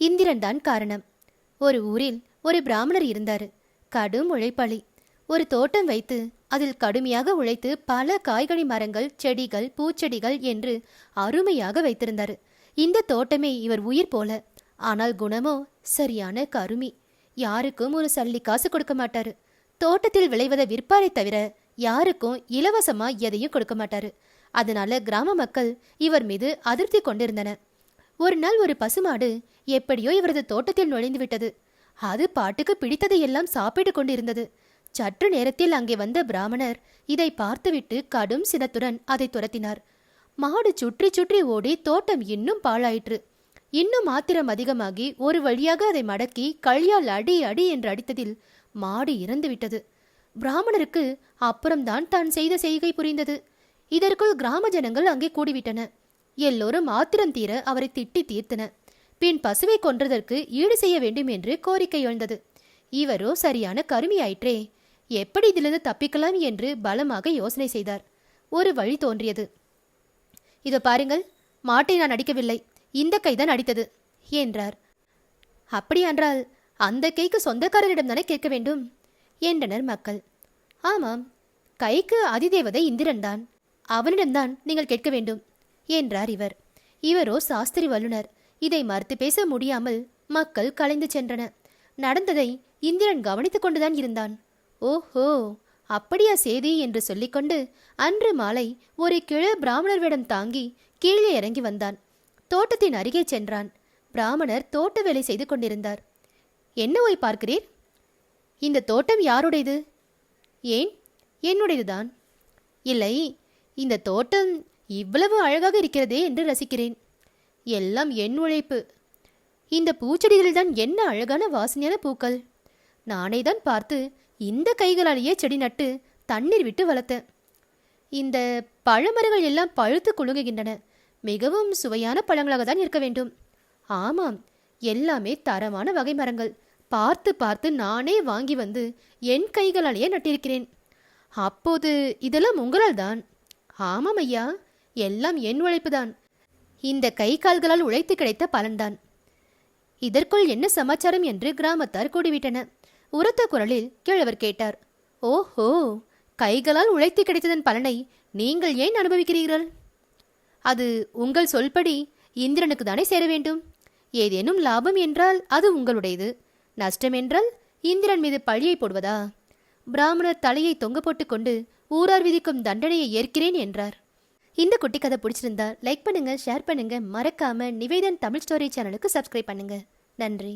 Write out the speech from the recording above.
இந்திரன் தான் காரணம். ஒரு ஊரில் ஒரு பிராமணர் இருந்தார். கடும் உழைப்பாளி. ஒரு தோட்டம் வைத்து அதில் கடுமையாக உழைத்து பல காய்கறி மரங்கள் செடிகள் பூச்செடிகள் என்று அருமையாக வைத்திருந்தார். இந்த தோட்டமே இவர் உயிர் போல. ஆனால் குணமோ சரியான கருமி. யாருக்கும் ஒரு சல்லி காசு கொடுக்க மாட்டாரு. தோட்டத்தில் விளைவதை விற்பாரை தவிர யாருக்கும் இலவசமா எதையும் கொடுக்க மாட்டாரு. அதனால கிராம மக்கள் இவர் மீது அதிருப்தி கொண்டிருந்தன ஒரு நாள் ஒரு பசுமாடு எப்படியோ இவரது தோட்டத்தில் நுழைந்து விட்டது. அது பாட்டுக்கு பிடித்ததையெல்லாம் சாப்பிட்டு கொண்டிருந்தது. சற்று நேரத்தில் அங்கே வந்த பிராமணர் இதை பார்த்துவிட்டு கடும் சினத்துடன் அதை துரத்தினார். மாடு சுற்றி சுற்றி ஓடி தோட்டம் இன்னும் பாழாயிற்று. இன்னும் ஆத்திரம் அதிகமாகி ஒரு வழியாக அதை மடக்கி களியால் அடி அடி என்று அடித்ததில் மாடு இறந்து விட்டது. பிராமணருக்கு அப்புறம்தான் தான் செய்த செய்கை புரிந்தது. இதற்குள் கிராம ஜனங்கள் அங்கே கூடிவிட்டன. எல்லோரும் ஆத்திரம் தீர அவரை திட்டி தீர்த்தன. பின் பசுவை கொன்றதற்கு ஈடு செய்ய வேண்டும் என்று கோரிக்கை எழுந்தது. இவரோ சரியான கருமியாயிற்றே எப்படி இதிலிருந்து தப்பிக்கலாம் என்று பலமாக யோசனை செய்தார். ஒரு வழி தோன்றியது. இதோ பாருங்கள் மாட்டை நான் அடிக்கவில்லை இந்த கைதான் அடித்தது என்றார். அப்படியென்றால் அந்த கைக்கு சொந்தக்காரரிடம் தானே கேட்க வேண்டும் என்றனர் மக்கள். ஆமாம் கைக்கு அதிதேவதை இந்திரன்தான் அவனிடம்தான் நீங்கள் கேட்க வேண்டும் என்றார் இவர். இவரோ சாஸ்திரி வல்லுனர். இதை மறுத்து பேச முடியாமல் மக்கள் கலைந்து சென்றன. நடந்ததை இந்திரன் கவனித்துக் கொண்டுதான் இருந்தான். ஓஹோ அப்படியா செய்தி என்று சொல்லிக்கொண்டு அன்று மாலை ஒரு கிழ பிராமணர் வேடம் தாங்கி கீழே இறங்கி வந்தான். தோட்டத்தின் அருகே சென்றான். பிராமணர் தோட்ட வேலை செய்து கொண்டிருந்தார். என்ன ஓய் பார்க்கிறீர்? இந்த தோட்டம் யாருடையது? ஏன் என்னுடையதுதான். இல்லை இந்த தோட்டம் இவ்வளவு அழகாக இருக்கிறதே என்று ரசிக்கிறேன். எல்லாம் என் உழைப்பு. இந்த பூச்செடிகளில்தான் என்ன அழகான வாசனையான பூக்கள். நானே தான் பார்த்து இந்த கைகளாலேயே செடி நட்டு தண்ணீர் விட்டு வளர்த்தேன். இந்த பழமரங்கள் எல்லாம் பழுத்து குலுங்குகின்றன. மிகவும் சுவையான பழங்களாக தான் இருக்க வேண்டும். ஆமாம் எல்லாமே தரமான வகை மரங்கள். பார்த்து பார்த்து நானே வாங்கி வந்து என் கைகளாலேயே நட்டிருக்கிறேன். அப்போது இதெல்லாம் உங்களால் தான். ஆமாம் ஐயா. எல்லாம் என் உழைப்புதான். இந்த கை கால்களால் உழைத்து கிடைத்த பலன்தான். இதற்குள் என்ன சமாச்சாரம் என்று கிராமத்தார் கூடிவிட்டன. உரத்த குரலில் கிழவர் கேட்டார் ஓஹோ கைகளால் உழைத்து கிடைத்ததன் பலனை நீங்கள் ஏன் அனுபவிக்கிறீர்கள்? அது உங்கள் சொல்படி இந்திரனுக்கு தானே சேர வேண்டும். ஏதேனும் லாபம் என்றால் அது உங்களுடையது. நஷ்டம் என்றால் இந்திரன் மீது பழியை போடுவதா? பிராமணர் தலையை தொங்க போட்டுக்கொண்டு ஊரார் விதிக்கும் தண்டனையை ஏற்கிறேன் என்றார். இந்த குட்டி கதை பிடிச்சிருந்தா லைக் பண்ணுங்க ஷேர் பண்ணுங்க. மறக்காம நிவேதன் தமிழ் ஸ்டோரி சேனலுக்கு சப்ஸ்கிரைப் பண்ணுங்க. நன்றி.